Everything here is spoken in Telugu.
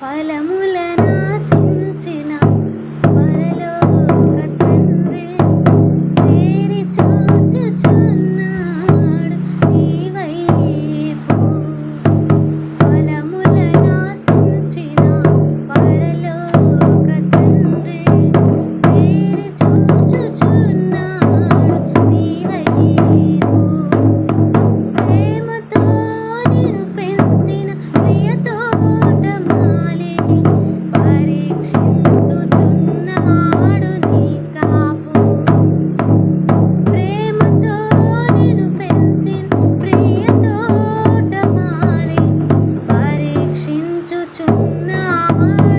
ఫలములనాశించిన tonight.